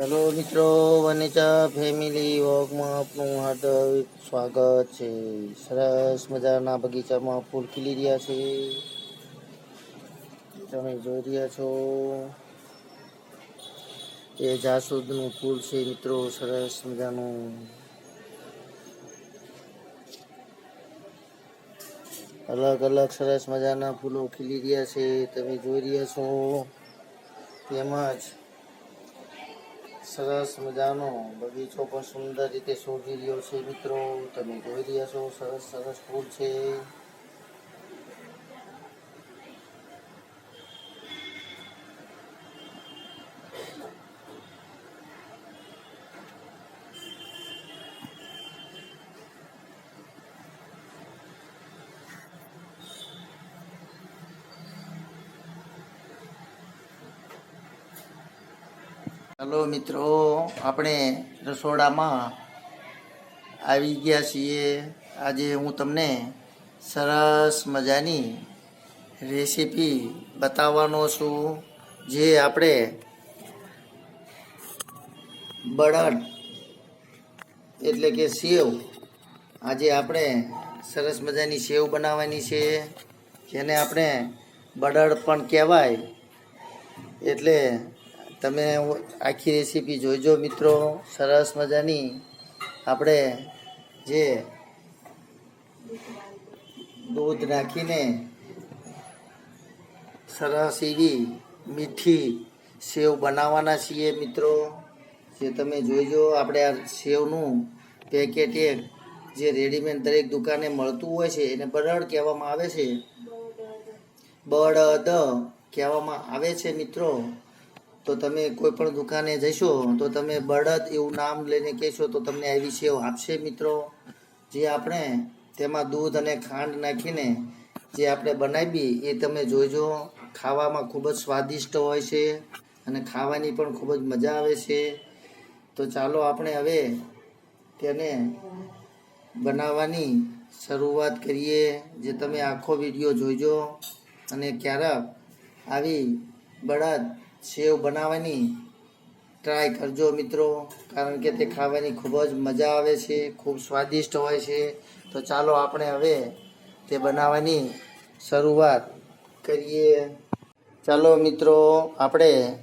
Hello મિત્રો, Vanita family વોકમાં આપનું હાર્દિક સ્વાગત છે. સરસ મજાના બગીચામાં ફૂલ ખીલી રહ્યા છે. તમે જોઈ રહ્યા છો. એ જાસૂદનું ફૂલ છે મિત્રો, સરસ મજાનું. અલગ અલગ સરસ મજાના ફૂલો ખીલી રહ્યા છે. તમે જોઈ રહ્યા છો. તેમજ સરસ મજાનો બગીચો પણ સુંદર રીતે શોભી રહ્યો છે મિત્રો. તમે જોઈ રહ્યા છો સરસ સરસ ફૂલ છે. હલો મિત્રો, આપણે રસોડામાં આવી ગયા છીએ. આજે હું તમને સરસ મજાની રેસીપી બતાવવાનો છું, જે આપણે બળદ, એટલે કે સેવ, આજે આપણે સરસ મજાની સેવ બનાવવાની છે, જેને આપણે બળદ પણ કહેવાય. એટલે તમે આખી રેસીપી જોઈજો મિત્રો. સરસ મજાની. આપણે જે દૂધ નાખીને સરસ એવી મીઠી સેવ બનાવવાના છીએ મિત્રો. જે તમે જોઈજો, આપણે આ સેવનું પેકેટ એક જે રેડીમેડ દરેક દુકાને મળતું હોય છે, એને બરડ કહેવામાં આવે છે. બળદ કહેવામાં આવે છે મિત્રો. તો તમે કોઈ પણ દુકાને જશો, તો તમે બળદ એવું નામ લઈને કહેશો, તો તમને આવી સેવ આપશે મિત્રો. જે આપણે તેમાં દૂધ અને ખાંડ નાખીને જે આપણે બનાવી એ તમે જોઈજો ખાવામાં ખૂબ જ સ્વાદિષ્ટ હોય છે અને ખાવાની પણ ખૂબ જ મજા આવે છે. તો ચાલો આપણે હવે તેને બનાવવાની શરૂઆત કરીએ, જે તમે આખો વીડિયો જોઈજો અને ક્યારેક આવી બળદ સેવ બનાવવાની? ટ્રાય કરજો મિત્રો, કારણ કે તે ખાવાની ખૂબ જ મજા આવે છે, ખૂબ સ્વાદિષ્ટ હોય છે. તો ચાલો આપણે હવે તે બનાવવાની શરૂઆત કરીએ. ચાલો મિત્રો, આપણે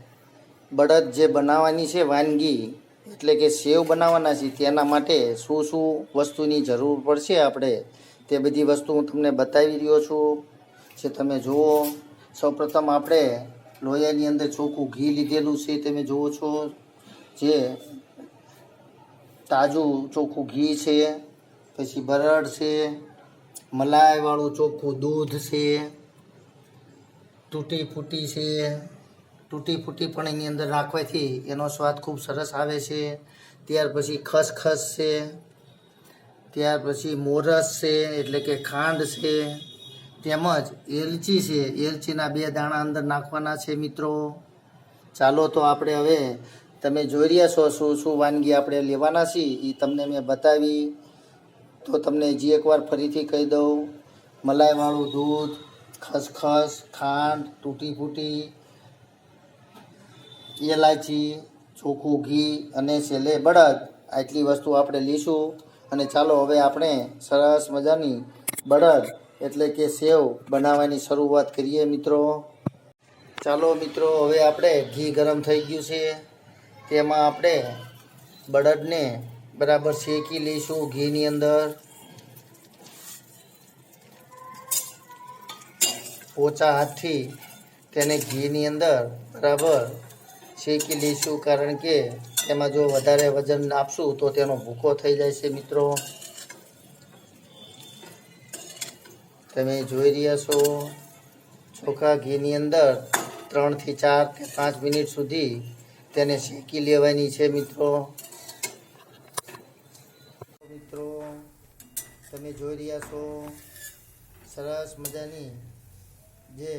બળદ જે બનાવવાની છે વાનગી, એટલે કે સેવ બનાવવાના છે, તેના માટે શું શું વસ્તુની જરૂર પડશે આપણે? તે બધી વસ્તુ હું તમને બતાવી રહ્યો છું. જે તમે જુઓ, સૌપ્રથમ આપણે લોયાની અંદર ચોખ્ખું ઘી લીધેલું છે, તમે જુઓ છો. જે તાજું ચોખ્ખું ઘી છે, પછી બરડ છે, મલાઈવાળું ચોખ્ખું દૂધ છે તૂટી ફૂટી છે. તૂટી ફૂટી પણ એની અંદર નાખવાથી એનો સ્વાદ ખૂબ સરસ આવે છે. ત્યાર પછી ખસખસ છે. ત્યાર પછી મોરસ છે, એટલે કે ખાંડ છે. તેમજ એલચી છે. એલચીના બે દાણા અંદર નાખવાના છે મિત્રો. ચાલો તો આપણે હવે તમે જોઈ રહ્યા છો શું શું વાનગી આપણે લેવાના છીએ એ તમને મેં બતાવી. તો તમને હજી એકવાર ફરીથી કહી દઉં. મલાઈવાળું દૂધ, ખસખસ, ખાંડ તૂટી ફૂટી એલાયચી ચોખ્ખું ઘી અને છેલ્લે બળદ. આટલી વસ્તુ આપણે લઈશું. અને ચાલો હવે આપણે સરસ મજાની બળદ એટલે કે સેવ બનાવવાની શરૂઆત કરીએ મિત્રો. ચાલો મિત્રો, હવે આપણે ઘી ગરમ થઈ ગયું છે. તેમાં આપણે બળદને બરાબર શેકી લઈશું ઘીની અંદર. પોચા હાથથી તેને ઘીની અંદર બરાબર શેકી લઈશું. કારણ કે તેમાં જો વધારે વજન આપશું તો તેનો ભૂકો થઈ જાય છે મિત્રો. તમે જોઈ રહ્યા છો ચોખા ઘીની અંદર ત્રણથી ચાર કે પાંચ મિનિટ સુધી તેને શેકી લેવાની છે મિત્રો. મિત્રો, તમે જોઈ રહ્યા છો સરસ મજાની જે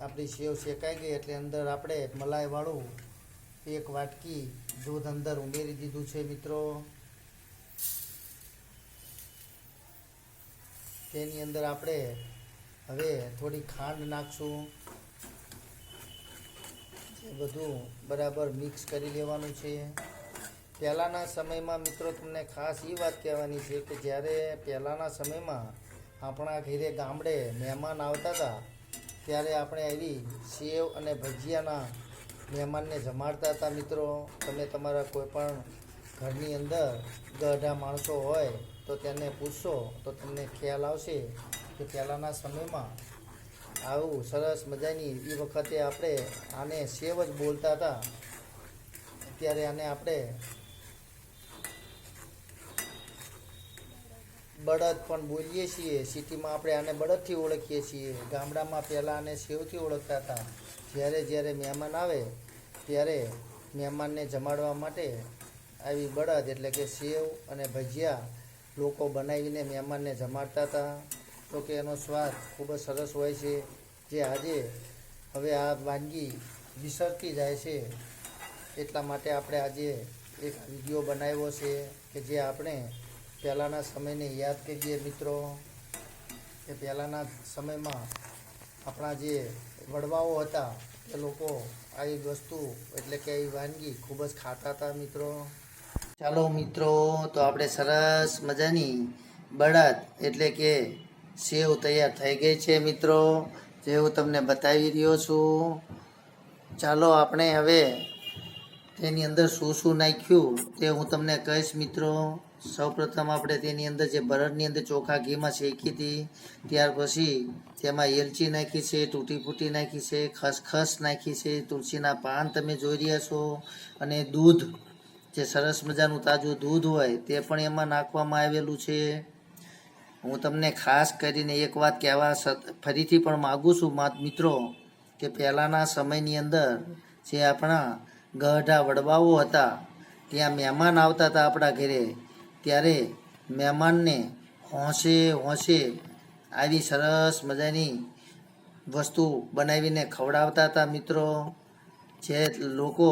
આપણી સેવ શેકાઈ ગઈ એટલે અંદર આપણે મલાઈવાળું એક વાટકી દૂધ અંદર ઉમેરી દીધું છે મિત્રો. તેની અંદર આપણે હવે થોડી ખાંડ નાખશું. એ બધું બરાબર મિક્સ કરી લેવાનું છે. પહેલાંના સમયમાં મિત્રો તમને ખાસ એ વાત કહેવાની છે કે જ્યારે પહેલાંના સમયમાં આપણા ઘરે ગામડે મહેમાન આવતા હતા, ત્યારે આપણે આવી સેવ અને ભજીયાના મહેમાનને જમાડતા હતા મિત્રો. તમે તમારા કોઈપણ ઘરની અંદર ગઢા માણસો હોય તો તેને પૂછશો, તો તમને ખ્યાલ આવશે કે પહેલાંના સમયમાં આવું સરસ મજાની એ વખતે આપણે આને સેવ જ બોલતા હતા. અત્યારે આને આપણે બળદ પણ બોલીએ છીએ. સિટીમાં આપણે આને બળદથી ઓળખીએ છીએ. ગામડામાં પહેલાં આને સેવથી ઓળખતા હતા. જ્યારે જ્યારે મહેમાન આવે, ત્યારે મહેમાનને જમાડવા માટે આવી બળદ એટલે કે સેવ અને ભજીયા લોકો બનાવીને મહેમાનને જમાડતા હતા. તો કે એનો સ્વાદ ખૂબ જ સરસ હોય છે, જે આજે હવે આ વાનગી વિસરતી જાય છે. એટલા માટે આપણે આજે એક વીડિયો બનાવ્યો છે કે જે આપણે પહેલાંના સમયને યાદ કરીએ મિત્રો. કે પહેલાંના સમયમાં આપણા જે વડવાઓ હતા, એ લોકો આવી વસ્તુ એટલે કે આવી વાનગી ખૂબ જ ખાતા હતા મિત્રો. ચાલો મિત્રો, તો આપણે સરસ મજાની બળદ એટલે કે સેવ તૈયાર થઈ ગઈ છે મિત્રો, જે હું તમને બતાવી રહ્યો છું. ચાલો આપણે હવે તેની અંદર શું શું નાખ્યું તે હું તમને કહીશ મિત્રો. સૌપ્રથમ આપણે તેની અંદર જે બરડની અંદર ચોખા ઘીમાં શેકી હતી, ત્યાર પછી તેમાં એલચી નાખી છે તૂટી ફૂટી નાખી છે, ખસખસ નાખી છે, તુલસીના પાન તમે જોઈ રહ્યા છો, અને દૂધ જે સરસ મજાનું તાજું દૂધ હોય તે પણ એમાં નાખવામાં આવેલું છે. હું તમને ખાસ કરીને એક વાત કહેવા ફરીથી પણ માગું છું માત મિત્રો, કે પહેલાંના સમયની અંદર જે આપણા ગઢા વડવાઓ હતા, ત્યાં મહેમાન આવતા હતા આપણા ઘરે, ત્યારે મહેમાનને હોંશે હોંશે આવી સરસ મજાની વસ્તુ બનાવીને ખવડાવતા હતા મિત્રો. જે લોકો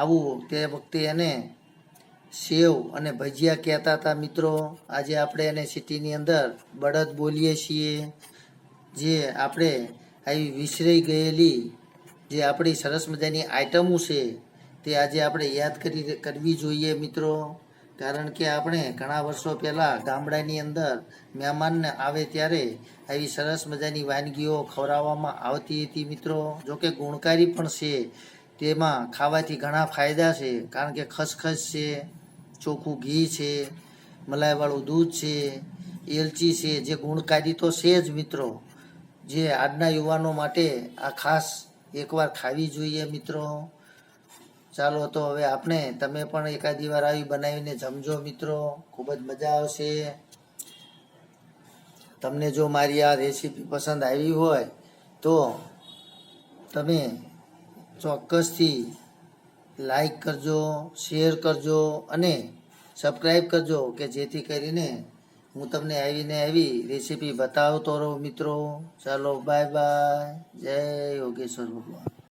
આવું તે વખતે એને સેવ અને ભજીયા કહેતા હતા મિત્રો. આજે આપણે એને સિટીની અંદર બળદ બોલીએ છીએ, જે આપણે આવી વિસરાઈ ગયેલી જે આપણી સરસ મજાની આઈટમો છે તે આજે આપણે યાદ કરી કરવી જોઈએ મિત્રો. કારણ કે આપણે ઘણા વર્ષો પહેલાં ગામડાની અંદર મહેમાનને આવે ત્યારે આવી સરસ મજાની વાનગીઓ ખવડાવવામાં આવતી હતી મિત્રો. જોકે ગુણકારી પણ છે. તેમાં ખાવાથી ઘણા ફાયદા છે, કારણ કે ખસખસ છે, ચોખ્ખું ઘી છે, મલાઈવાળું દૂધ છે, એલચી છે, જે ગુણકારી તો છે જ મિત્રો. જે આજના યુવાનો માટે આ ખાસ એકવાર ખાવી જોઈએ મિત્રો. ચાલો તો હવે આપણે, તમે પણ એકાદી વાર આવી બનાવીને જમજો મિત્રો. ખૂબ જ મજા આવશે. તમને જો મારી આ રેસીપી પસંદ આવી હોય, તો તમે ચોક્કસથી લાઈક કરજો શેર કરજો અને સબસ્ક્રાઈબ કરજો કે જેથી કરીને હું તમને આવીને આવી રેસીપી બતાવતો રહું મિત્રો. ચાલો બાય બાય જય યોગેશ્વર ભગવાન.